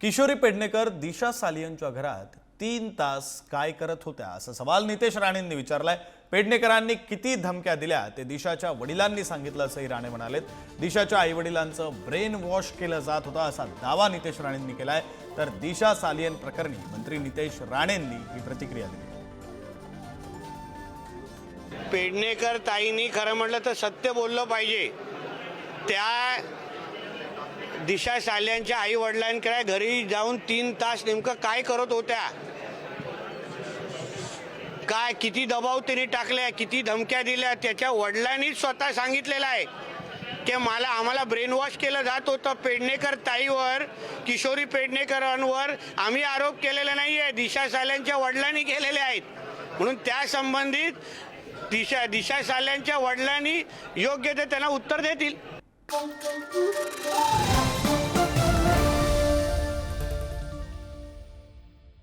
किशोरी पेडणेकर दिशा सालियनच्या घरात तीन तास काय करत होत्या असा सवाल नितेश राणेंनी विचारलाय. पेडणेकरांनी किती धमक्या दिल्या ते दिशाच्या वडिलांनी सांगितलं असंही राणे म्हणालेत. दिशाच्या आई वडिलांचं ब्रेन वॉश केलं जात होतं असा दावा नितेश राणेंनी केलाय. तर दिशा सालियन प्रकरणी मंत्री नितेश राणेंनी ही प्रतिक्रिया दिली. पेडणेकर ताईंनी खरं म्हटलं तर सत्य बोललं पाहिजे. त्या दिशा साल्यांच्या आई वडिलांकडे घरी जाऊन तीन तास नेमकं काय करत होत्या? काय किती दबाव त्यांनी टाकल्या किती धमक्या दिल्या त्याच्या वडिलांनीच स्वतः सांगितलेलं आहे. की मला आम्हाला ब्रेनवॉश केलं जात होतं पेडणेकर ताईवर किशोरी पेडणेकरांवर. आम्ही आरोप केलेला नाही आहे दिशा साल्यांच्या वडिलांनी केलेले आहेत. म्हणून त्या संबंधित दिशा दिशा साल्यांच्या वडिलांनी योग्य ते त्यांना उत्तर देतील.